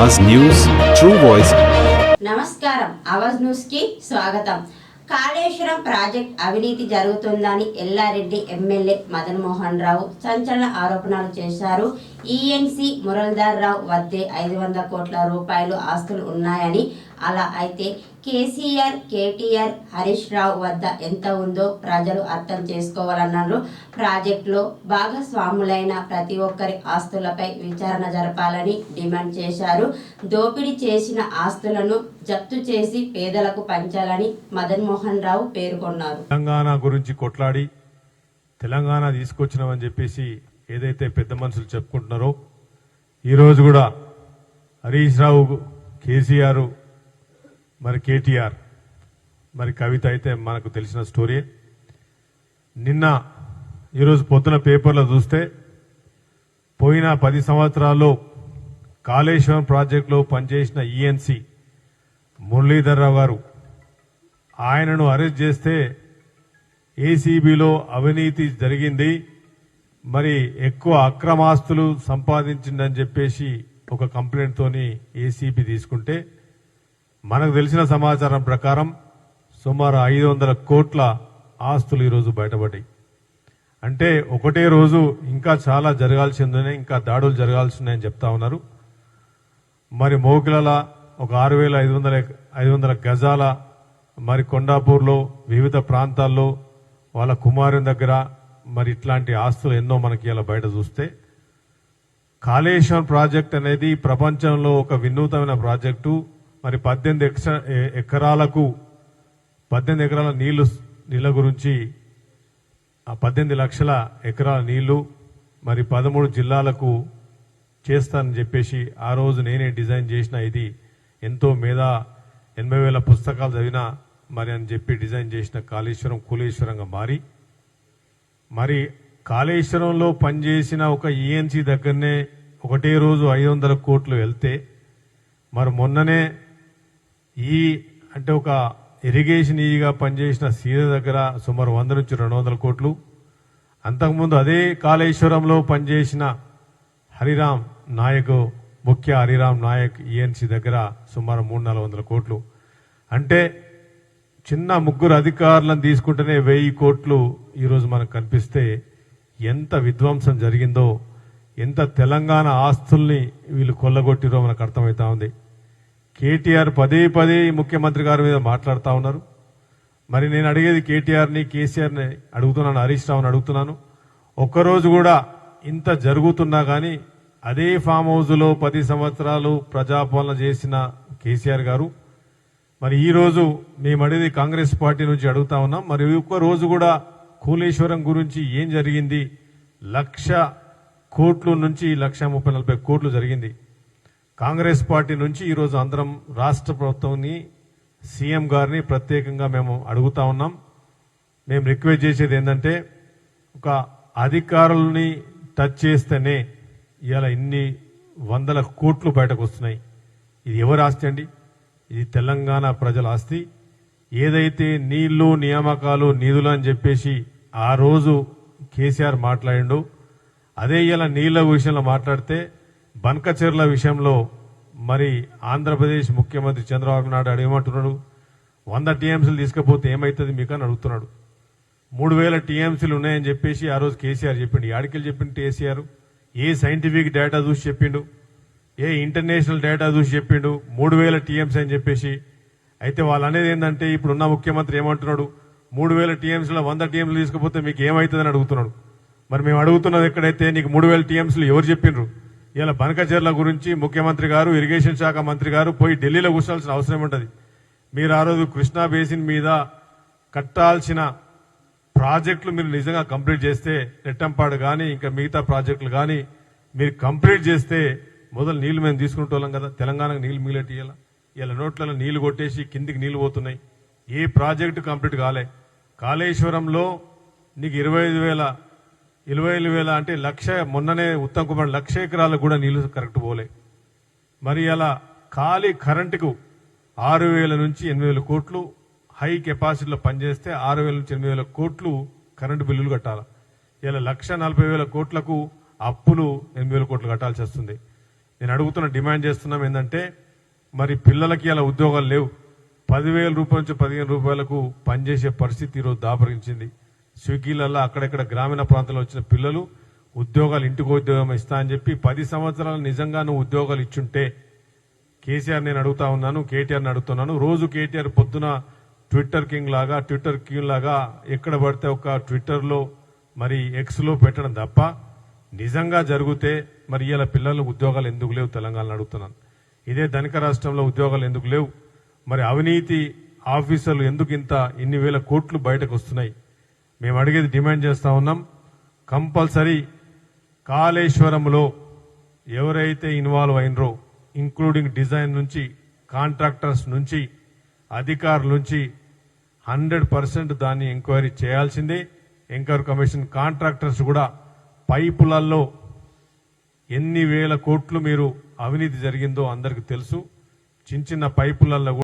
Awaaz news true voice నమస్కారం. అవాజ్ న్యూస్కి స్వాగతం. కాళేశ్వరం ప్రాజెక్ట్ అవినీతి జరుగుతుందని ఎల్లారెడ్డి ఎమ్మెల్యే మదన్ మోహన్ రావు సంచలన ఆరోపణలు చేశారు. ఈఎన్సి మురళీధర్ రావు వద్దే ఐదు వందల కోట్ల రూపాయలు ఆస్తులు ఉన్నాయని అలా అయితే కేసీఆర్ కేటీఆర్ హరీష్ రావు వద్ద ఎంత ఉందో ప్రజలు అర్థం చేసుకోవాలన్నారు. ప్రాజెక్టులో భాగస్వాములైన ప్రతి ఒక్కరి ఆస్తులపై విచారణ జరపాలని డిమాండ్ చేశారు. దోపిడీ చేసిన ఆస్తులను జప్తు చేసి పేదలకు పంచాలని మదన్ మోహన్ రావు పేర్కొన్నారు. తెలంగాణ గురించి కొట్లాడి తెలంగాణ తీసుకొచ్చినామని చెప్పేసి ఏదైతే పెద్ద మనుషులు చెప్పుకుంటున్నారో ఈరోజు కూడా హరీష్ రావు కేసీఆర్ మరి కేటీఆర్ మరి కవిత అయితే మనకు తెలిసిన స్టోరీ. నిన్న ఈరోజు పొద్దున పేపర్లో చూస్తే పోయిన పది సంవత్సరాల్లో కాళేశ్వరం ప్రాజెక్టులో పనిచేసిన ఈఎన్సి మురళీధర్రావు గారు ఆయనను అరెస్ట్ చేస్తే ఏసీబీలో అవినీతి జరిగింది. మరి ఎక్కువ అక్రమాస్తులు సంపాదించిందని చెప్పేసి ఒక కంప్లైంట్తోని ఏసీబీ తీసుకుంటే మనకు తెలిసిన సమాచారం ప్రకారం సుమారు ఐదు వందల కోట్ల ఆస్తులు ఈరోజు బయటపడ్డాయి. అంటే ఒకటే రోజు ఇంకా చాలా జరగాల్సి ఉందని ఇంకా దాడులు జరగాల్సి ఉన్నాయని చెప్తా ఉన్నారు. మరి మోకిలల ఒక ఆరు వేల ఐదు వందల ఐదు వందల గజాల మరి కొండాపూర్లో వివిధ ప్రాంతాల్లో వాళ్ళ కుమారుని దగ్గర మరి ఇట్లాంటి ఆస్తులు ఎన్నో మనకి ఇలా బయట చూస్తే కాళేశ్వరం ప్రాజెక్ట్ అనేది ప్రపంచంలో ఒక వినూతమైన ప్రాజెక్టు. మరి పద్దెనిమిది ఎక్స- ఎకరాలకు పద్దెనిమిది ఎకరాల నీళ్ళు నీళ్ళ గురించి ఆ పద్దెనిమిది లక్షల ఎకరాల నీళ్ళు మరి పదమూడు జిల్లాలకు చేస్తానని చెప్పేసి ఆ రోజు నేనే డిజైన్ చేసిన ఇది. ఎంతో మీద ఎనభై వేల పుస్తకాలు చదివినా మరి అని చెప్పి డిజైన్ చేసిన కాళేశ్వరం కూలేశ్వరంగా మారి. మరి కాళేశ్వరంలో పనిచేసిన ఒక ఈఎన్సీ దగ్గరనే ఒకటే రోజు ఐదు వందల కోట్లు వెళ్తే మరి మొన్ననే ఈ అంటే ఒక ఇరిగేషన్ ఈగా పనిచేసిన సీద దగ్గర సుమారు వంద నుంచి రెండు వందల కోట్లు. అంతకుముందు అదే కాళేశ్వరంలో పనిచేసిన హరిరామ్ నాయక్ ముఖ్య హరిరామ్ నాయక్ ఈఎన్సీ దగ్గర సుమారు మూడు నాలుగు వందల కోట్లు. అంటే చిన్న ముగ్గురు అధికారులను తీసుకుంటేనే వెయ్యి కోట్లు ఈరోజు మనకు కనిపిస్తే ఎంత విధ్వంసం జరిగిందో ఎంత తెలంగాణ ఆస్తుల్ని వీళ్ళు కొల్లగొట్టిరో మనకు అర్థమవుతా ఉంది. కేటీఆర్ పదే పదే ముఖ్యమంత్రి గారి మీద మాట్లాడుతూ ఉన్నారు. మరి నేను అడిగేది కేటీఆర్ని కేసీఆర్ని అడుగుతున్నాను హరీష్ రావుని అడుగుతున్నాను. ఒక్కరోజు కూడా ఇంత జరుగుతున్నా కానీ అదే ఫామ్ హౌస్లో పది సంవత్సరాలు ప్రజాపాలన చేసిన కేసీఆర్ గారు. మరి ఈరోజు మేము అడిగేది కాంగ్రెస్ పార్టీ నుంచి అడుగుతా ఉన్నాం. మరి ఒక్క రోజు కూడా కూలేశ్వరం గురించి ఏం జరిగింది? లక్ష కోట్లు నుంచి లక్ష ముప్పై నలభై కోట్లు జరిగింది. కాంగ్రెస్ పార్టీ నుంచి ఈరోజు అందరం రాష్ట్ర ప్రభుత్వాన్ని సీఎం గారిని ప్రత్యేకంగా మేము అడుగుతా ఉన్నాం. మేము రిక్వెస్ట్ చేసేది ఏంటంటే ఒక అధికారుల్ని టచ్ చేస్తేనే ఇవాళ ఇన్ని వందల కోట్లు బయటకు వస్తున్నాయి. ఇది ఎవరు ఆస్తి అండి? ఇది తెలంగాణ ప్రజల ఆస్తి. ఏదైతే నీళ్ళు నియామకాలు నిధులు అని చెప్పేసి ఆ రోజు కేసీఆర్ మాట్లాడిండు అదే ఇలా నీళ్ళ విషయంలో మాట్లాడితే బనకచెర్ల విషయంలో మరి ఆంధ్రప్రదేశ్ ముఖ్యమంత్రి చంద్రబాబు నాయుడు అడిగమంటున్నాడు వంద టీఎంసీలు తీసుకపోతే ఏమవుతుంది మీకు అని అడుగుతున్నాడు. మూడు వేల టీఎంసీలు ఉన్నాయని చెప్పేసి ఆ రోజు కేసీఆర్ చెప్పిండు. యాడికెళ్ళి చెప్పిండు కేసీఆర్. ఏ సైంటిఫిక్ డేటా చూసి చెప్పిండు? ఏ ఇంటర్నేషనల్ డేటా చూసి చెప్పిండు? మూడు వేల టీఎంసీ అని చెప్పేసి. అయితే వాళ్ళు అనేది ఏంటంటే ఇప్పుడు ఉన్న ముఖ్యమంత్రి ఏమంటున్నాడు? మూడు వేల టీఎంసీలో వంద టీఎంసీలు తీసుకపోతే మీకు ఏమవుతుందని అడుగుతున్నాడు. మరి మేము అడుగుతున్నది ఎక్కడైతే నీకు మూడు వేల టీఎంసీలు ఎవరు చెప్పిండ్రు ఇలా బనకచర్ల గురించి ముఖ్యమంత్రి గారు ఇరిగేషన్ శాఖ మంత్రి గారు పోయి ఢిల్లీలో కూర్చోాల్సిన అవసరం ఉంటుంది మీరు ఆ రోజు కృష్ణా బేసిన్ మీద కట్టాల్సిన ప్రాజెక్టులు మీరు నిజంగా కంప్లీట్ చేస్తే నెట్టంపాడు కానీ ఇంకా మిగతా ప్రాజెక్టులు కానీ మీరు కంప్లీట్ చేస్తే మొదలు నీళ్ళు మేము తీసుకుంటాం కదా. తెలంగాణకు నీళ్ళు మిగిలేటి ఇలా ఇలా నోట్లలో నీళ్ళు కొట్టేసి కిందికి నీళ్ళు పోతున్నాయి. ఏ ప్రాజెక్టు కంప్లీట్ కాలే. కాళేశ్వరంలో నీకు ఇరవై ఐదు వేల ఇరవై ఐదు వేల అంటే లక్ష మొన్ననే ఉత్తమ్ కుమార్ లక్ష ఎకరాలకు కూడా నీళ్ళు కరెక్ట్ పోలే. మరి అలా ఖాళీ కరెంటుకు ఆరు వేల నుంచి ఎనిమిది వేల కోట్లు హై కెపాసిటీలో పనిచేస్తే ఆరు వేల నుంచి ఎనిమిది వేల కోట్లు కరెంటు బిల్లులు కట్టాలి? ఇలా లక్ష నలభై వేల కోట్లకు అప్పులు ఎనిమిది వేల కోట్లు కట్టాల్సి వస్తుంది. నేను అడుగుతున్న డిమాండ్ చేస్తున్నాం ఏంటంటే మరి పిల్లలకి అలా ఉద్యోగాలు లేవు. పదివేల రూపాయల నుంచి పదిహేను రూపాయలకు పనిచేసే పరిస్థితి ఈరోజు దాపరించింది. స్విగ్గీలలో అక్కడెక్కడ గ్రామీణ ప్రాంతంలో వచ్చిన పిల్లలు ఉద్యోగాలు ఇంటికి ఉద్యోగం ఇస్తా అని చెప్పి పది సంవత్సరాలు నిజంగా నువ్వు ఉద్యోగాలు ఇచ్చుంటే కేసీఆర్ నేను అడుగుతా ఉన్నాను కేటీఆర్ని అడుగుతున్నాను. రోజు కేటీఆర్ పొద్దున ట్విట్టర్ కింగ్ లాగా ట్విట్టర్ కింగ్ లాగా ఎక్కడ పడితే ఒక ట్విట్టర్లో మరి ఎక్స్లో పెట్టడం తప్ప నిజంగా జరిగితే మరి ఇలా పిల్లలు ఉద్యోగాలు ఎందుకు లేవు తెలంగాణలో అడుగుతున్నాను. ఇదే ధనిక రాష్ట్రంలో ఉద్యోగాలు ఎందుకు లేవు? మరి అవినీతి ఆఫీసర్లు ఎందుకు ఇంత ఇన్ని వేల కోట్లు బయటకు వస్తున్నాయి? మేము అడిగేది డిమాండ్ చేస్తా ఉన్నాం. కంపల్సరీ కాళేశ్వరంలో ఎవరైతే ఇన్వాల్వ్ అయినరో ఇంక్లూడింగ్ డిజైన్ నుంచి కాంట్రాక్టర్స్ నుంచి అధికారుల నుంచి హండ్రెడ్ పర్సెంట్ దాన్ని ఎంక్వైరీ చేయాల్సిందే. ఎంక్వైరీ కమిషన్ కాంట్రాక్టర్స్ కూడా పైపులలో ఎన్ని వేల కోట్లు మీరు అవినీతి జరిగిందో అందరికి తెలుసు. చిన్న చిన్న పైపులలో కూడా